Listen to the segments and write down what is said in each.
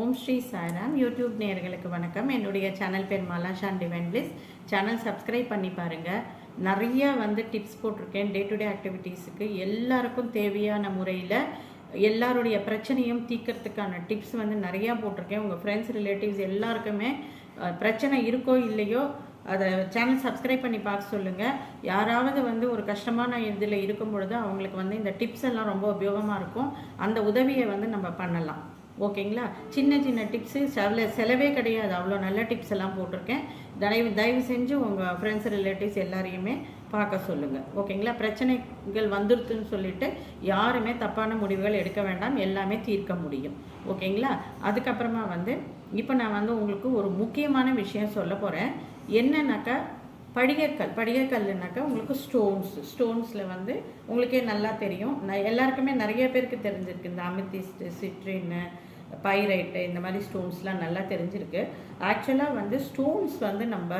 ஓம் Sri Sairam. YouTube நேர்களுக்கு வணக்கம். என்னுடைய சேனல் பேர் Malashan divine please channel subscribe பண்ணி பாருங்கள் நிறைய வந்து டிப்ஸ் போட்டிருக்கேன். டே டு டே ஆக்டிவிட்டீஸுக்கு எல்லாருக்கும் தேவையான முறையில் எல்லாருடைய பிரச்சனையும் தீக்கிறதுக்கான டிப்ஸ் வந்து நிறையா போட்டிருக்கேன். உங்கள் ஃப்ரெண்ட்ஸ் ரிலேட்டிவ்ஸ் எல்லாருக்குமே பிரச்சனை இருக்கோ இல்லையோ அதை சேனல் சப்ஸ்கிரைப் பண்ணி பார்க்க சொல்லுங்கள் யாராவது வந்து ஒரு கஷ்டமான இதில் இருக்கும் பொழுது அவங்களுக்கு வந்து இந்த டிப்ஸ் எல்லாம் ரொம்ப உபயோகமாக இருக்கும். அந்த உதவியை வந்து நம்ம பண்ணலாம். ஓகேங்களா? சின்ன சின்ன டிப்ஸு செல செலவே கிடையாது. அவ்வளோ நல்ல டிப்ஸ் எல்லாம் போட்டிருக்கேன். தயவு தயவு செஞ்சு உங்கள் ஃப்ரெண்ட்ஸ் ரிலேட்டிவ்ஸ் எல்லாரையுமே பார்க்க சொல்லுங்கள் ஓகேங்களா? பிரச்சனைகள் வந்துருதுன்னு சொல்லிட்டு யாருமே தப்பான முடிவுகள் எடுக்க வேண்டாம். எல்லாமே தீர்க்க முடியும். ஓகேங்களா? அதுக்கப்புறமா வந்து இப்போ நான் வந்து உங்களுக்கு ஒரு முக்கியமான விஷயம் சொல்ல போகிறேன் என்னன்னாக்கா படிகக்கல் படிகக்கல்லுனாக்கா உங்களுக்கு ஸ்டோன்ஸ் ஸ்டோன்ஸில் வந்து உங்களுக்கே நல்லா தெரியும். நான் எல்லாருக்குமே நிறைய பேருக்கு தெரிஞ்சிருக்கு. இந்த அமித்திஸ்ட் சிட்ரின்னு பைரைட்டு இந்த மாதிரி ஸ்டோன்ஸ்லாம் நல்லா தெரிஞ்சிருக்கு. ஆக்சுவலாக வந்து ஸ்டோன்ஸ் வந்து நம்ம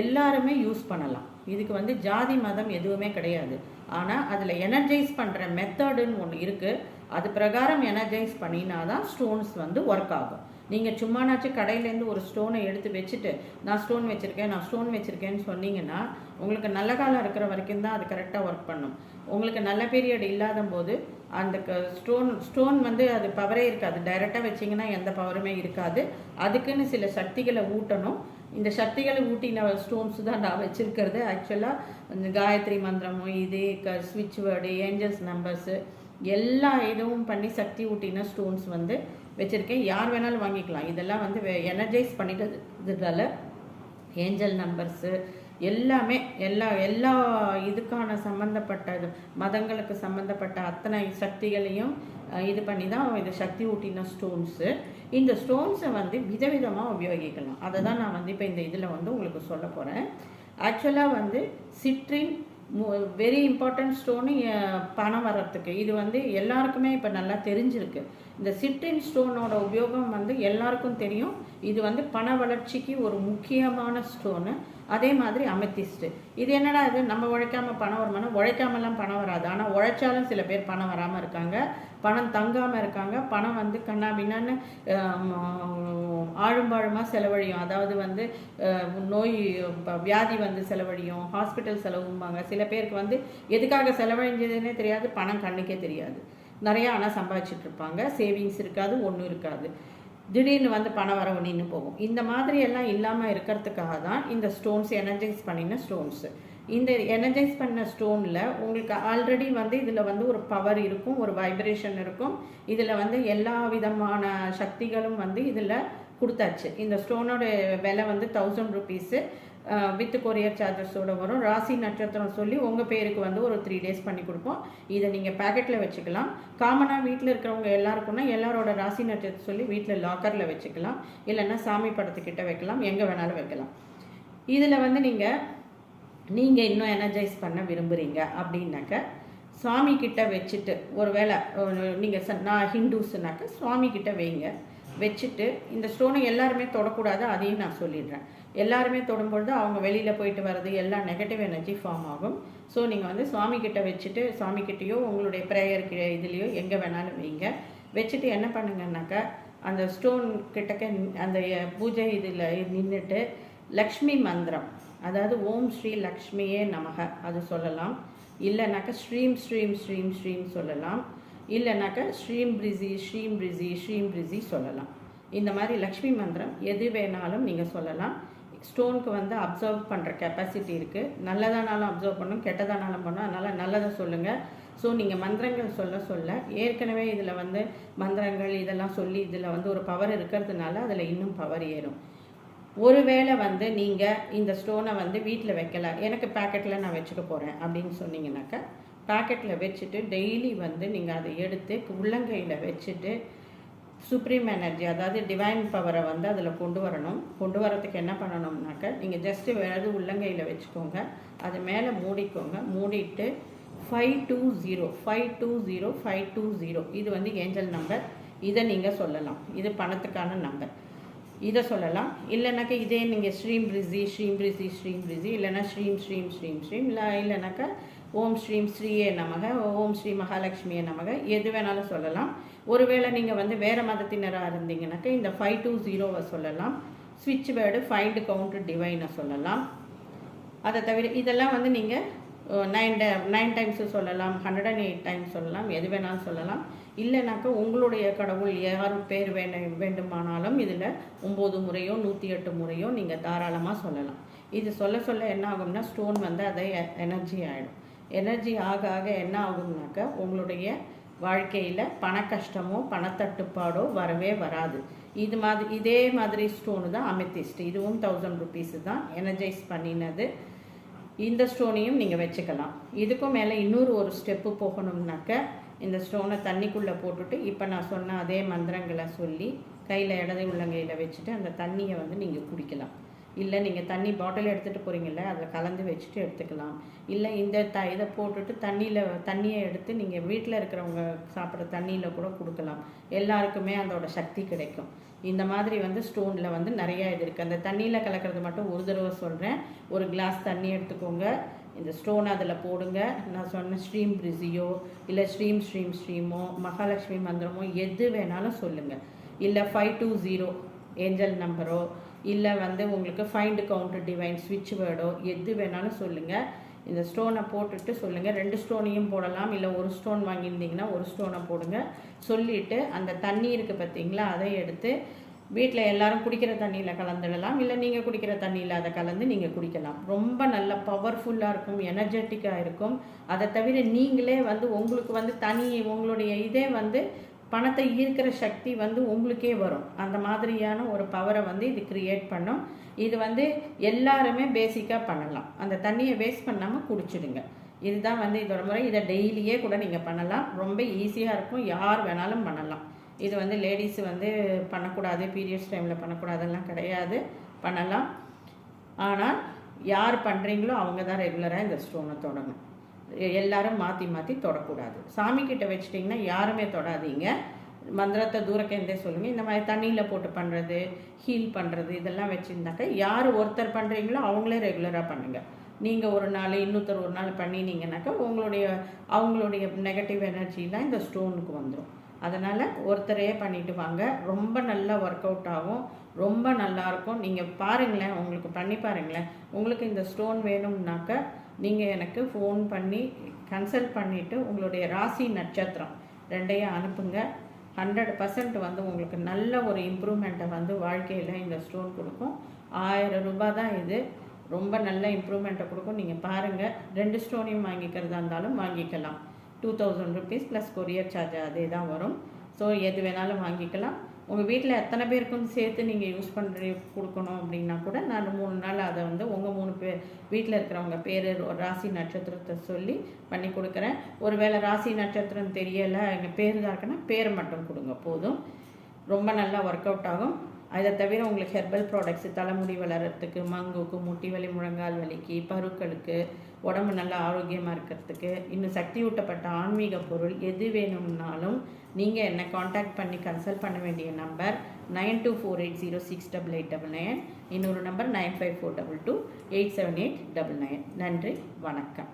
எல்லாருமே யூஸ் பண்ணலாம். இதுக்கு வந்து ஜாதி மதம் எதுவுமே கிடையாது. ஆனால் அதில் எனர்ஜைஸ் பண்ணுற மெத்தடுன்னு ஒன்று இருக்குது அது பிரகாரம் எனர்ஜைஸ் பண்ணினா தான் ஸ்டோன்ஸ் வந்து ஒர்க் ஆகும். நீங்கள் சும்மானாச்சும் கடையிலேருந்து ஒரு ஸ்டோனை எடுத்து வச்சுட்டு நான் ஸ்டோன் வச்சுருக்கேன் நான் ஸ்டோன் வச்சுருக்கேன்னு சொன்னீங்கன்னா உங்களுக்கு நல்ல காலம் இருக்கிற வரைக்கும் தான் அது கரெக்டாக ஒர்க் பண்ணும். உங்களுக்கு நல்ல பீரியட் இல்லாத போது அந்த ஸ்டோன் ஸ்டோன் வந்து அது பவரே இருக்காது. டைரெக்டாக வச்சிங்கன்னா எந்த பவருமே இருக்காது. அதுக்குன்னு சில சக்திகளை ஊட்டணும். இந்த சக்திகளை ஊட்டின ஸ்டோன்ஸ் தான் நான் வச்சுருக்கிறது. ஆக்சுவலாக இந்த காயத்ரி மந்திரமும் இது க ஸ்விட்ச் வேர்டு ஏஞ்சல்ஸ் நம்பர்ஸு எல்லா இதுவும் பண்ணி சக்தி ஊட்டின ஸ்டோன்ஸ் வந்து வச்சுருக்கேன். யார் வேணாலும் வாங்கிக்கலாம். இதெல்லாம் வந்து எனர்ஜைஸ் பண்ணிட்டதுனால ஏஞ்சல் நம்பர்ஸு எல்லாமே எல்லா எல்லா இதுக்கான சம்மந்தப்பட்ட மதங்களுக்கு சம்மந்தப்பட்ட அத்தனை சக்திகளையும் இது பண்ணி தான் இது சக்தி ஊட்டின ஸ்டோன்ஸு இந்த ஸ்டோன்ஸை வந்து விதவிதமாக உபயோகிக்கலாம். அதை தான் நான் வந்து இப்போ இந்த இதில் வந்து உங்களுக்கு சொல்ல போகிறேன் ஆக்சுவலாக வந்து சிட்ரின் வெரி இம்பார்ட்டன்ட் ஸ்டோனு பணம் வர்றதுக்கு. இது வந்து எல்லாருக்குமே இப்போ நல்லா தெரிஞ்சிருக்கு. இந்த சிட்ரின் ஸ்டோனோட உபயோகம் வந்து எல்லாருக்கும் தெரியும். இது வந்து பண வளர்ச்சிக்கு ஒரு முக்கியமான ஸ்டோனு. அதே மாதிரி அமெத்திஸ்ட்டு. இது என்னடா இது? நம்ம உழைக்காமல் பணம் வருமானா? உழைக்காமலாம் பணம் வராது. ஆனால் உழைச்சாலும் சில பேர் பணம் வராமல் இருக்காங்க. பணம் தங்காமல் இருக்காங்க. பணம் வந்து கண்ணா பின்னான்னு ஆழும்பாழுமாக செலவழியும். அதாவது வந்து நோய் ப- வியாதி வந்து செலவழியும். ஹாஸ்பிட்டல் செலவும்பாங்க. சில பேருக்கு வந்து எதுக்காக செலவழிஞ்சதுன்னே தெரியாது. பணம் கண்ணுக்கே தெரியாது. நிறையா ஆனால் சம்பாதிச்சுட்டு இருப்பாங்க சேவிங்ஸ் இருக்காது ஒன்றும் இருக்காது. திடீர்னு வந்து பணம் வரவு நின்று போகும். இந்த மாதிரி எல்லாம் இல்லாமல் இருக்கிறதுக்காக தான் இந்த ஸ்டோன்ஸ் எனர்ஜைஸ் பண்ணின ஸ்டோன்ஸு இந்த எனர்ஜைஸ் பண்ண ஸ்டோனில் உங்களுக்கு ஆல்ரெடி வந்து இதில் வந்து ஒரு பவர் இருக்கும் ஒரு வைப்ரேஷன் இருக்கும். இதில் வந்து எல்லா விதமான சக்திகளும் வந்து இதில் கொடுத்தாச்சு. இந்த ஸ்டோனோட விலை வந்து தௌசண்ட் ருபீஸு வித் கொரியர் சார்ஜஸோடு வரும். ராசி நட்சத்திரம் சொல்லி உங்கள் பேருக்கு வந்து ஒரு த்ரீ டேஸ் பண்ணி கொடுப்போம். இதை நீங்கள் பேக்கெட்டில் வச்சுக்கலாம். காமனாக வீட்டில் இருக்கிறவங்க எல்லாருக்கும்னா எல்லாரோட ராசி நட்சத்திரம் சொல்லி வீட்டில் லாக்கரில் வச்சுக்கலாம். இல்லைன்னா சாமி படத்துக்கிட்ட வைக்கலாம். எங்கே வேணாலும் வைக்கலாம். இதில் வந்து நீங்கள் நீங்கள் இன்னும் எனர்ஜைஸ் பண்ண விரும்புகிறீங்க அப்படின்னாக்க சுவாமி கிட்ட வச்சுட்டு ஒருவேளை நீங்கள் நான் ஹிந்துஸ்னாக்க சுவாமி கிட்ட வைங்க. வச்சுட்டு இந்த ஸ்டோனை எல்லாருமே தொடக்கூடாது அதையும் நான் சொல்லிடுறேன். எல்லாருமே தொடும்பொழுது அவங்க வெளியில் போயிட்டு வர்றது எல்லாம் நெகட்டிவ் எனர்ஜி ஃபார்ம் ஆகும். ஸோ நீங்கள் வந்து சுவாமிக்கிட்ட வச்சுட்டு சுவாமிக்கிட்டேயோ உங்களுடைய ப்ரேயருக்கு இதுலேயோ எங்கே வேணாலும் வைங்க. வச்சுட்டு என்ன பண்ணுங்கன்னாக்கா அந்த ஸ்டோன் கிட்டக்க அந்த பூஜை இதில் நின்றுட்டு லக்ஷ்மி மந்திரம் அதாவது ஓம் ஸ்ரீ லக்ஷ்மியே நமக அது சொல்லலாம். இல்லைனாக்கா ஸ்ரீம் ஸ்ரீம் ஸ்ரீம் ஸ்ரீம் சொல்லலாம். இல்லைனாக்கா ஸ்ரீம் பிரிசி ஸ்ரீம் பிரிசி ஸ்ரீம் பிரிசி சொல்லலாம். இந்த மாதிரி லக்ஷ்மி மந்திரம் எது வேணாலும் நீங்கள் சொல்லலாம். ஸ்டோனுக்கு வந்து அப்சர்வ் பண்ணுற கெப்பாசிட்டி இருக்குது நல்லதானாலும் அப்சர்வ் பண்ணும் கெட்டதானாலும் பண்ணும். அதனால் நல்லதை சொல்லுங்கள் ஸோ நீங்கள் மந்திரங்கள் சொல்ல சொல்ல ஏற்கனவே இதில் வந்து மந்திரங்கள் இதெல்லாம் சொல்லி இதில் வந்து ஒரு பவர் இருக்கிறதுனால அதில் இன்னும் பவர் ஏறும். ஒருவேளை வந்து நீங்கள் இந்த ஸ்டோனை வந்து வீட்டில் வைக்கல எனக்கு பேக்கெட்டில் நான் வச்சுக்க போகிறேன் அப்படின்னு சொன்னீங்கன்னாக்கா பேக்கெட்டில் வச்சுட்டு டெய்லி வந்து நீங்கள் அதை எடுத்து உள்ளங்கையில் வச்சுட்டு சுப்ரீம் எனர்ஜி அதாவது டிவைன் பவரை வந்து அதில் கொண்டு வரணும். கொண்டு வரத்துக்கு என்ன பண்ணணும்னாக்க நீங்கள் ஜஸ்ட்டு வேறு உள்ளங்கையில் வச்சுக்கோங்க. அது மேலே மூடிக்கோங்க. மூடிட்டு five two zero five two zero five two zero இது வந்து ஏஞ்சல் நம்பர் இதை நீங்கள் சொல்லலாம். இது பணத்துக்கான நம்பர் இதை சொல்லலாம். இல்லைனாக்கா இதே நீங்கள் ஸ்ரீம் பிரிசி ஸ்ரீம் பிரிசி ஸ்ரீம் பிரிசி இல்லைன்னா ஸ்ரீம் ஸ்ரீம் ஸ்ரீம் ஸ்ரீம் இல்லை இல்லைனாக்கா ஓம் ஸ்ரீம் ஸ்ரீயே நமக ஓம் ஸ்ரீ மகாலட்சுமியே நமக. எது வேணாலும் சொல்லலாம். ஒருவேளை நீங்கள் வந்து வேறு மதத்தினராக இருந்தீங்கன்னாக்கா இந்த ஃபைவ் டூ ஜீரோவை சொல்லலாம். ஸ்விட்ச் வேர்டு ஃபைண்ட் கவுண்ட் டிவைனை சொல்லலாம். அதை தவிர இதெல்லாம் வந்து நீங்கள் நைன் நைன் டைம்ஸு சொல்லலாம் ஹண்ட்ரட் அண்ட் எயிட் டைம்ஸ் சொல்லலாம் எது வேணாலும் சொல்லலாம். இல்லைனாக்கா உங்களுடைய கடவுள் யார் பேர் வேண வேண்டுமானாலும் இதில் ஒம்பது முறையோ நூற்றி எட்டு முறையோ நீங்கள் தாராளமாக சொல்லலாம். இது சொல்ல சொல்ல என்ன ஆகும்னா ஸ்டோன் வந்து அதை எனர்ஜி ஆகிடும் எனர்ஜி ஆக ஆக என்ன ஆகும்னாக்கா உங்களுடைய வாழ்க்கையில் பண கஷ்டமோ பணத்தட்டுப்பாடோ வரவே வராது. இது மாதிரி இதே மாதிரி ஸ்டோனு தான் அமெத்திஸ்ட் இதுவும் தௌசண்ட் ருபீஸு தான் எனர்ஜைஸ் பண்ணினது. இந்த ஸ்டோனையும் நீங்கள் வச்சுக்கலாம். இதுக்கும் மேலே இன்னொரு ஒரு ஸ்டெப்பு போகணும்னாக்க இந்த ஸ்டோனை தண்ணிக்குள்ளே போட்டுட்டு இப்போ நான் சொன்ன அதே மந்திரங்களை சொல்லி கையில் இடது உள்ளங்கையில் வச்சுட்டு அந்த தண்ணியை வந்து நீங்கள் குடிக்கலாம். இல்லை நீங்கள் தண்ணி பாட்டில் எடுத்துகிட்டு போகிறீங்கல்ல அதில் கலந்து வச்சுட்டு எடுத்துக்கலாம். இல்லை இந்த த இதை போட்டுட்டு தண்ணியில் தண்ணியை எடுத்து நீங்கள் வீட்டில் இருக்கிறவங்க சாப்பிட்ற தண்ணியில் கூட கொடுக்கலாம். எல்லாருக்குமே அதோட சக்தி கிடைக்கும். இந்த மாதிரி வந்து ஸ்டோனில் வந்து நிறையா இது இருக்குது அந்த தண்ணியில் கலக்கிறது மட்டும் ஒரு தடவை சொல்கிறேன் ஒரு கிளாஸ் தண்ணி எடுத்துக்கோங்க. இந்த ஸ்டோன் அதில் போடுங்க. நான் சொன்ன ஸ்ட்ரீம் பிரிசியோ இல்லை ஸ்ட்ரீம் ஸ்ட்ரீம் ஸ்ட்ரீமோ மகாலட்சுமி மந்திரமோ எது வேணாலும் சொல்லுங்கள் இல்லை ஃபைவ் டூ ஜீரோ ஏஞ்சல் நம்பரோ இல்லை வந்து உங்களுக்கு ஃபைண்ட் கவுண்டர் டிவைன் ஸ்விட்ச் வேர்டோ எது வேணாலும் சொல்லுங்கள் இந்த ஸ்டோனை போட்டுட்டு சொல்லுங்கள் ரெண்டு ஸ்டோனையும் போடலாம். இல்லை ஒரு ஸ்டோன் வாங்கியிருந்தீங்கன்னா ஒரு ஸ்டோனை போடுங்க. சொல்லிவிட்டு அந்த தண்ணி இருக்குது பார்த்தீங்களா அதை எடுத்து வீட்டில் எல்லோரும் குடிக்கிற தண்ணியில் கலந்துடலாம். இல்லை நீங்கள் குடிக்கிற தண்ணியில் அதை கலந்து நீங்கள் குடிக்கலாம். ரொம்ப நல்ல பவர்ஃபுல்லாக இருக்கும் எனர்ஜெட்டிக்காக இருக்கும். அதை தவிர நீங்களே வந்து உங்களுக்கு வந்து தனி உங்களுடைய இதே வந்து பணத்தை ஈர்க்கிற சக்தி வந்து உங்களுக்கே வரும். அந்த மாதிரியான ஒரு பவரை வந்து இது கிரியேட் பண்ணும். இது வந்து எல்லாருமே பேசிக்காக பண்ணலாம். அந்த தண்ணியை வேஸ்ட் பண்ணாமல் குடிச்சிடுங்க. இதுதான் வந்து இதோட முறை. இதை டெய்லியே கூட நீங்கள் பண்ணலாம். ரொம்ப ஈஸியாக இருக்கும். யார் வேணாலும் பண்ணலாம். இது வந்து லேடிஸ் வந்து பண்ணக்கூடாது. பீரியட்ஸ் டைமில் பண்ணக்கூடாதெல்லாம் கிடையாது. பண்ணலாம். ஆனால் யார் பண்ணுறீங்களோ அவங்க தான் ரெகுலராக இந்த ஸ்டோனை தொடணும் எல்லாரும் மாற்றி மாற்றி தொடக்கூடாது. சாமி கிட்ட வச்சிட்டிங்கன்னா யாருமே தொடாதீங்க. மந்திரத்தை தூரக்கேந்தே சொல்லுங்கள் இந்த மாதிரி தண்ணியில் போட்டு பண்ணுறது ஹீல் பண்ணுறது இதெல்லாம் வச்சுருந்தாக்கா யார் ஒருத்தர் பண்ணுறீங்களோ அவங்களே ரெகுலராக பண்ணுங்கள் நீங்கள் ஒரு நாள் இன்னொருத்தர் ஒரு நாள் பண்ணினீங்கனாக்கா உங்களுடைய அவங்களுடைய நெகட்டிவ் எனர்ஜிலாம் இந்த ஸ்டோனுக்கு வந்துடும் அதனால் ஒருத்தரையே பண்ணிவிட்டு வாங்க. ரொம்ப நல்லா ஒர்க் அவுட் ஆகும். ரொம்ப நல்லாயிருக்கும் நீங்கள் பாருங்களேன் உங்களுக்கு பண்ணி பாருங்களேன். உங்களுக்கு இந்த ஸ்டோன் வேணும்னாக்க நீங்கள் எனக்கு ஃபோன் பண்ணி கன்சல்ட் பண்ணிவிட்டு உங்களுடைய ராசி நட்சத்திரம் ரெண்டையும் அனுப்புங்க. ஹண்ட்ரட் பர்சன்ட் வந்து உங்களுக்கு நல்ல ஒரு இம்ப்ரூவ்மெண்ட்டை வந்து வாழ்க்கையில் இந்த ஸ்டோன் கொடுக்கும். ஆயிரம் ரூபாய் தான் இது. ரொம்ப நல்ல இம்ப்ரூவ்மெண்ட்டை கொடுக்கும். நீங்கள் பாருங்கள் ரெண்டு ஸ்டோனையும் வாங்கிக்கிறதா இருந்தாலும் வாங்கிக்கலாம். Two thousand rupees plus courier charge அதே தான் வரும். ஸோ எது வேணாலும் வாங்கிக்கலாம். உங்கள் வீட்டில் எத்தனை பேருக்கும் சேர்த்து நீங்கள் யூஸ் பண்ணுற கொடுக்கணும் அப்படின்னா கூட நான் மூணு நாள் அதை வந்து உங்கள் மூணு பேர் வீட்டில் இருக்கிறவங்க பேர் ராசி நட்சத்திரத்தை சொல்லி பண்ணி கொடுக்குறேன். ஒரு வேளை ராசி நட்சத்திரம் தெரியலை எங்கள் பேர் தான் இருக்குன்னா பேர் மட்டும் கொடுங்க போதும். ரொம்ப நல்லா ஒர்க் அவுட் ஆகும். அதை தவிர உங்களுக்கு ஹெர்பல் ப்ராடக்ட்ஸு தலைமுடி வளர்கிறதுக்கு மங்குக்கு முட்டி வலி முழங்கால் வலிக்கு பருக்களுக்கு உடம்பு நல்லா ஆரோக்கியமாக இருக்கிறதுக்கு இன்னும் சக்தி ஊட்டப்பட்ட ஆன்மீக பொருள் எது வேணும்னாலும் நீங்கள் என்னை காண்டாக்ட் பண்ணி கன்சல்ட் பண்ண வேண்டிய number nine two four eight zero six double eight double nine இன்னொரு number nine five four double two eight seven eight double nine நன்றி வணக்கம்.